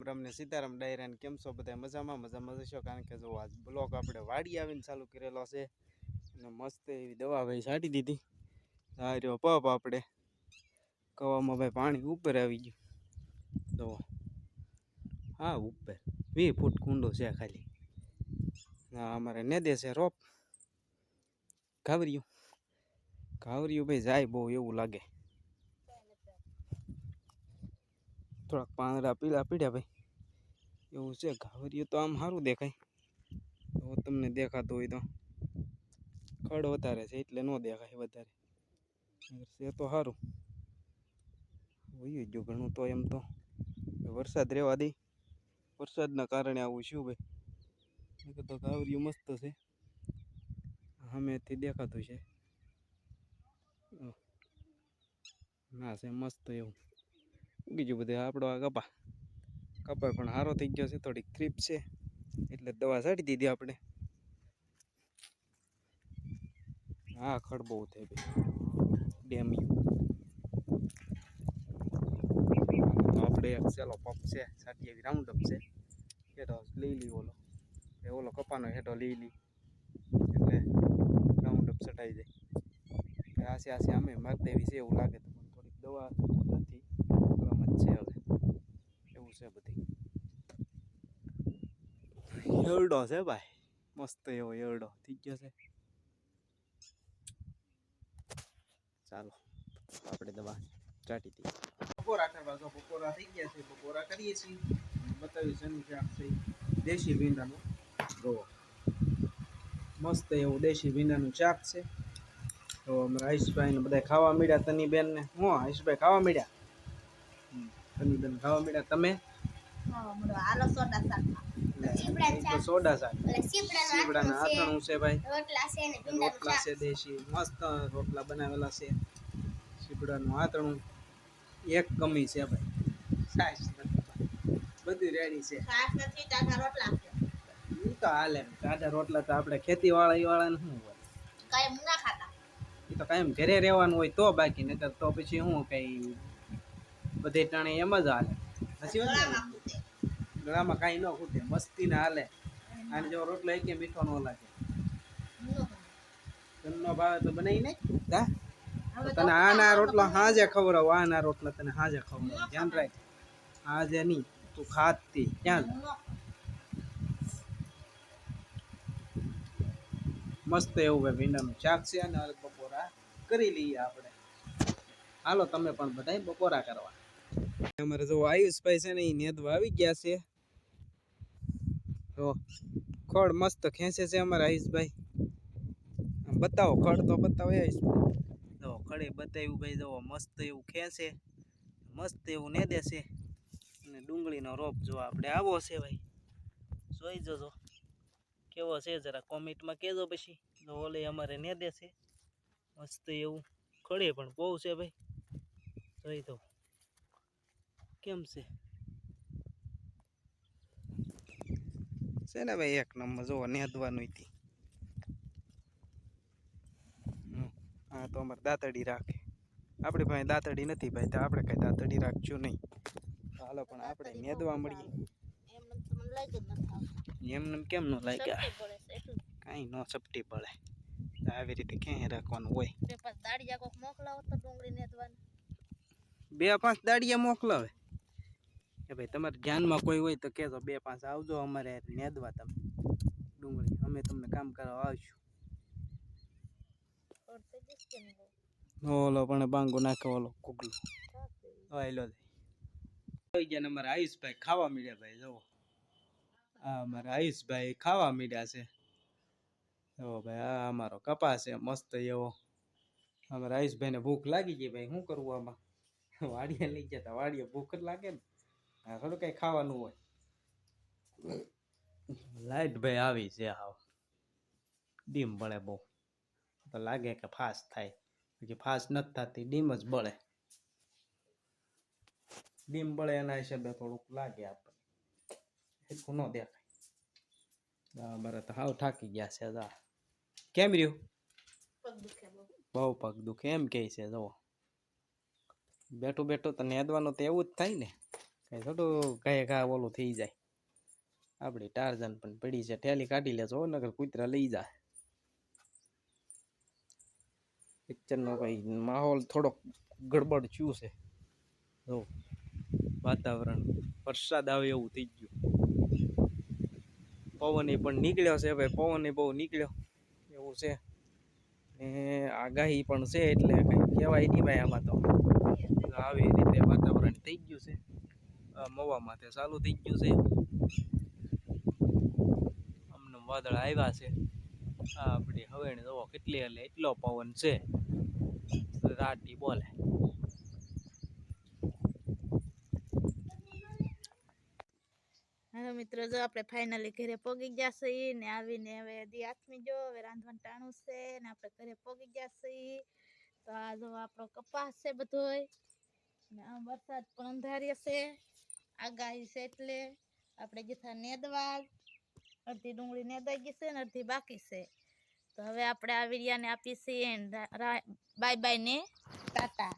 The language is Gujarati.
રામને સીતારામ ડાયરાને કેમ છો? બધા મજામાં? મજામાં જશો કારણ કે જો આજ બ્લોક આપણે વાડી આવીને ચાલુ કરેલો છે. અને મસ્ત એવી દવા ભાઈ છાંટી દીધી. રહ્યો પપ આપણે. કવામાં ભાઈ પાણી ઉપર આવી ગયું. તો હા, ઉપર. વીસ ફૂટ કુંડો છે ખાલી. હા અમારે ને છે રોપ. ઘાવરિયું ઘાવરિયું ભાઈ જાય બહુ એવું લાગે. થોડાક પાંદડા પીળા પીળ્યા ભાઈ. એવું છે ઘાવરિયું તો આમ સારું દેખાય. તો તમને દેખાતું હોય તો. ખડ વધારે છે, એટલે ન દેખાય વધારે. છે તો સારું. હોય ગયું ઘણું તો એમ તો. વરસાદ રહેવા દે. વરસાદના કારણે આવું શું ભાઈ? તો ઘાવરિયું મસ્ત છે. સામેથી દેખાતું છે. ના છે, મસ્ત એવું. બીજું બધું આપણો આ કપા. કપા પણ સારો થઈ ગયો છે, થોડીક ક્રીપ છે. એટલે દવા છાંટી દીધી આપણે. હા ખડ બહુ થાય ભાઈ ડેમ યુ. તો આપણે એક સેલો પંપ છે, સાટી એવી રાઉન્ડ અપ છે. હેઠો લઈ લી ઓલો. એ ઓલો કપાનો હેઠો લઈ લી. એટલે રાઉન્ડ અપ છટાઈ જાય. આસે આસે અમે માગ દેવી છે એવું લાગે તો થોડીક દવા નથી. છે હવે. એવું છે બધી યરડો છે ભાઈ. મસ્ત એવો યરડો. થઈ ગયો છે. ચાલો, આપણે દવા ચાટી દઈએ. બપોરા કરવા તો બપોરા થઈ ગયા છે. બપોરા કરીએ છીએ. બતાવ્યું શેનું શાક છે. ઈ. દેશી ભીંડાનું. ગોવો મસ્ત એવું દેશી ભીંડાનું ચાક છે. તો અમારા હરીશભાઈ ને બધા ખાવા મળ્યા તની બેન ને હું, હરીશભાઈ ખાવા મળ્યા? હમ, ખાવા મળ્યા. તમે? હા, સોડા શાક. સીપડાનું આથણું આથણું છે. ભાઈ. રોટલા છે દેશી. મસ્ત રોટલા બનાવેલા છે. સીપડાનું આતણું એક કમી છે ભાઈ. બધી રેડી છે. ઈ તો હાલે તાજા રોટલા તો આપણે ખેતી વાળા વાળાને શું હોય? કાંઈ એ તો કાયમ ઘરે રહેવાનું હોય તો બાકી નકર તો પછી શું કઈ બધે ટાણે એમ જ હાલે. વાત ગળામાં કાંઈ ન ખૂટે મસ્તી ના હાલે. અને જો રોટલો એક મીઠો ન લાગે. તનનો ભાવે તો બનાવી નહીં તા તને આના રોટલો હાજે ખબર હોય આના રોટલા તને હાજે ખબર હોય. ધ્યાન રાખ. હાજે નહીં. તું ખાતી. ક્યાં મસ્ત એવું ભાઈ ભીંડાનું શાક છે અને બપોરા કરી લઈએ આપણે. હાલો તમે પણ બધાય બપોરા કરવા. અમારે જો આયુષભાઈ છે ને એ નેદવા આવી ગયા છે. તો ખડ મસ્ત ખેંચે છે અમારા આયુષભાઈ બતાવો, ખડ તો બતાવો આયુષભાઈ જો ખડે બતાવ્યું ભાઈ, જો મસ્ત એવું ખેંચે, મસ્ત એવું નેદે છે. અને ડુંગળીનો રોપ જો આપણે આવો છે ભાઈ. જોઈ જજો. કેવો છે જરા કોમેન્ટમાં કહેજો પછી. જો ઓલે અમારે નેદે છે. મસ્ત એવું ખડે પણ બહુ છે ભાઈ. જોઈ તો કેમ છે? છે ને ભાઈ એક નંબર જોવો નેદવાનું હતી હા તો અમારે દાંતડી રાખે. આપણી પાસે દાંતડી નથી ભાઈ તો આપણે કઈ દાંતડી રાખશું નહીં. હાલો પણ આપણે નેદવા મળીએ એમને કેમ ન લાગ્યા. કાંઈ ન ચપટી પડે. આવી રીતે ક્યાંય રાખવાનું હોય? બે પાંચ દાળિયા કોક મોકલાવો તો ડુંગળી નેદવાની. બે પાંચ દાડિયા મોકલાવે? કે ભાઈ, તમારે ધ્યાનમાં કોઈ હોય તો કહેજો, બે પાંચ આવજો, અમારે નેદવા તમે. ડુંગળી, અમે તમને કામ કરવા આવશું? ઓલો, પણ બાંગો નાખે ઓલો થાશે. આયલો આવી ગયા અમારા આયુષભાઈ ખાવા મળ્યા ભાઈ, જુઓ. આ અમારા આયુષભાઈ ખાવા મળ્યા છે. જુઓ ભાઈ, આ અમારો કપાસ છે, મસ્ત એવો. અમારા આયુષભાઈને ભૂખ લાગી ગઈ ભાઈ, શું કરવું આમાં? વાડીએ લઈ ગયા હતા વાડીએ ભૂખ જ લાગે ને. આ થોડું કઈ ખાવાનું હોય. લાઈટ ભાઈ આવી છે હાવ ડીમ બળે બહુ. તો લાગે કે ફાસ્ટ થાય. પછી ફાસ્ટ નથી થતી, ડીમ જ બળે. ડીમ બળે એના હિસાબે થોડુંક લાગે આપણને એટલું ન દેખાય. બરાબર તો હાવ થાકી ગયા છે, જા. કેમ રહ્યું? બહુ. પગ દુખે એમ કહે છે જવો બેઠું બેઠું તો નેદવાનું તો એવું જ થાય ને. કઈ થોડું ગાય ઘા ઓલું થઈ જાય. આપણી ટારજન પણ પડી છે. ઠેલી કાઢી લેજો નગર કૂતરા લઈ જાય. પિક્ચરનો કઈ માહોલ થોડોક ગડબડ થયું છે. જો, વાતાવરણ વરસાદ આવે એવું થઈ ગયું. પવન પણ નીકળ્યો છે. ભાઈ પવન બહુ નીકળ્યો. એવું છે. ને આગાહી પણ છે એટલે કઈ કહેવાય નહીં ભાઈ આમાં તો આવી રીતે વાતાવરણ થઈ ગયું છે. આ માથે ચાલુ થઈ ગયું છે. અમને વાદળ આવ્યા છે. આ આપણી હવે જોવો કેટલી એટલે એટલો પવન છે. રાટી બોલે. હવે મિત્રો, જો આપણે ફાઇનલી ઘરે પોગી ગયા છીએ ને આવીને હવે દી આથમી જો, હવે રાંધવાનું ટાણું છે ને આપણે ઘરે પોગી ગયા છીએ. તો આ જો આપણો કપાસ છે બધોય. ને આ વરસાદ પણ અંધાર્ય છે. આગાહી છે એટલે આપણે જથા નેદવા અડધી ડુંગળી નેદાઈ ગઈ છે ને અડધી બાકી છે. તો હવે આપણે આ વીડિયાને આપી છીએ. બાય બાય ને ટાટા.